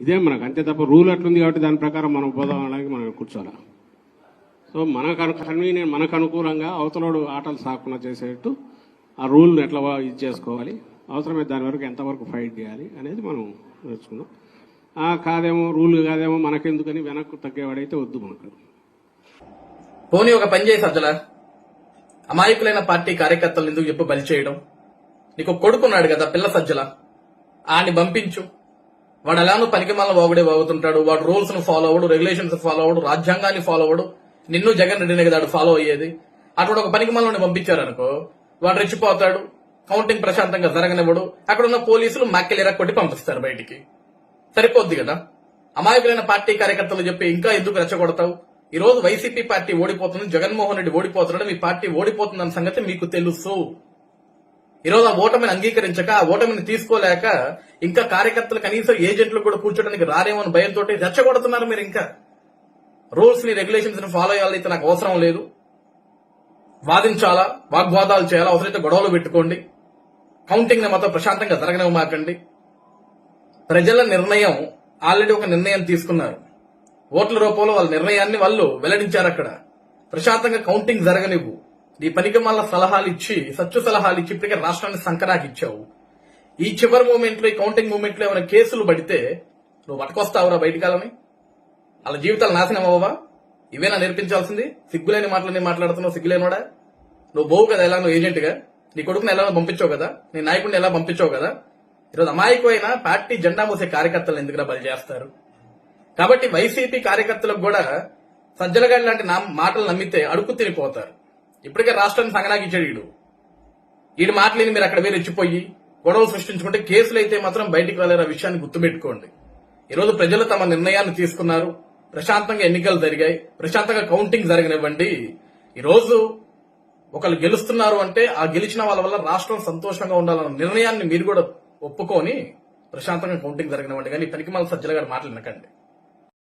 ఇదే మనకు అంతే తప్ప రూల్ అట్లుంది కాబట్టి దాని ప్రకారం మనం పోదాం అనడానికి మనం కూర్చోాలా సో మనకు అను- కన్వీనియంట్ మనకు అనుకూలంగా అవతలోడు ఆటలు సాకుండా చేసేట్టు ఆ రూల్ని ఎట్లా ఇది చేసుకోవాలి? అవసరమైతే దాని వరకు ఎంతవరకు ఫైట్ చేయాలి అనేది మనం నేర్చుకున్నాం ఆ కాదేమో రూల్ కాదేమో మనకెందుకని వెనక్కు తగ్గేవాడైతే వద్దు మనకు. పోనీ ఒక పని చేసి సజ్జల. అమాయకులైన పార్టీ కార్యకర్తలు ఎందుకు చెప్పు బలి చేయడం? నీకు కొడుకున్నాడు కదా పిల్ల సజ్జల. ఆని పంపించు. వాడు ఎలానో పనికి మళ్ళీ వాగుడే వాగుతుంటాడు. వాడు రూల్స్ను ఫాలో అవ్వడు రెగ్యులేషన్స్ ఫాలో అవడు రాజ్యాంగాన్ని ఫాలో అవడు నిన్ను జగన్ రెడ్డినే కదా ఫాలో అయ్యేది. అటువంటి ఒక పనికి మళ్ళీ పంపించారనుకో వాడు రెచ్చిపోతాడు కౌంటింగ్ ప్రశాంతంగా జరగనివ్వడు. అక్కడ ఉన్న పోలీసులు మక్కెలిరా కొట్టి పంపిస్తారు బయటికి. సరిపోద్ది కదా? అమాయకులైన పార్టీ కార్యకర్తలు చెప్పి ఇంకా ఎందుకు రెచ్చగొడతావు? ఈ రోజు వైసీపీ పార్టీ ఓడిపోతుంది జగన్మోహన్ రెడ్డి ఓడిపోతున్నాడు మీ పార్టీ ఓడిపోతుందన్న సంగతి మీకు తెలుసు. ఈ ఆ ఓటమిని అంగీకరించక ఆ ఓటమిని తీసుకోలేక ఇంకా కార్యకర్తలు కనీసం ఏజెంట్లు కూడా కూర్చోడానికి రారేమో అని భయంతో రెచ్చగొడుతున్నారు మీరు ఇంకా. రూల్స్ని రెగ్యులేషన్స్ని ఫాలో చేయాలైతే నాకు అవసరం లేదు. వాదించాలా వాగ్వాదాలు చేయాలా అవసరమైతే గొడవలు పెట్టుకోండి. కౌంటింగ్ని మాత్రం ప్రశాంతంగా జరగనివ్వమాకండి. ప్రజల నిర్ణయం ఆల్రెడీ ఒక నిర్ణయం తీసుకున్నారు. ఓట్ల రూపంలో వాళ్ళ నిర్ణయాన్ని వాళ్ళు వెల్లడించారు అక్కడ ప్రశాంతంగా కౌంటింగ్ జరగనివ్వు. నీ పనికి మళ్ళీ సలహాలు ఇచ్చి సచ్చు సలహాలు ఇచ్చి ఇప్పటికే రాష్ట్రాన్ని సంకరాకి ఇచ్చావు ఈ చివరి మూమెంట్లో ఈ కౌంటింగ్ మూమెంట్లో ఏమైనా కేసులు పడితే నువ్వు పట్టుకొస్తావురా బయటికాలని వాళ్ళ జీవితాలు నాశనం అవ్వవా? ఇవేనా నేర్పించాల్సింది? సిగ్గులేని మాటలని మాట్లాడుతున్నావు సిగ్గులేనోడా? నువ్వు బోవు కదా ఎలా నువ్వు ఏజెంట్గా? నీ కొడుకుని ఎలా పంపించావు కదా? నీ నాయకుడిని ఎలా పంపించావు కదా? ఈరోజు అమాయకమైన పార్టీ జెండా మోసే కార్యకర్తలు ఎందుకురా బలి చేస్తారు? కాబట్టి వైసీపీ కార్యకర్తలకు కూడా సజ్జలగాడి లాంటి నా మాటలు నమ్మితే అడుగు తినిపోతారు. ఇప్పటికే రాష్ట్రాన్ని సంగనాకిచ్చాడు వీడు వీడి మాటలేని మీరు అక్కడ మీరు రెచ్చిపోయి గొడవలు సృష్టించుకుంటే కేసులు అయితే మాత్రం బయటికి వెళ్ళిన విషయాన్ని గుర్తుపెట్టుకోండి. ఈరోజు ప్రజలు తమ నిర్ణయాన్ని తీసుకున్నారు. ప్రశాంతంగా ఎన్నికలు జరిగాయి. ప్రశాంతంగా కౌంటింగ్ జరగనివ్వండి. ఈరోజు ఒకళ్ళు గెలుస్తున్నారు అంటే ఆ గెలిచిన వాళ్ళ వల్ల రాష్ట్రం సంతోషంగా ఉండాలన్న నిర్ణయాన్ని మీరు కూడా ఒప్పుకొని ప్రశాంతంగా కౌంటింగ్ జరగనివ్వండి. కానీ పనికి మళ్ళీ సజ్జల గారి మాటలు వినకండి.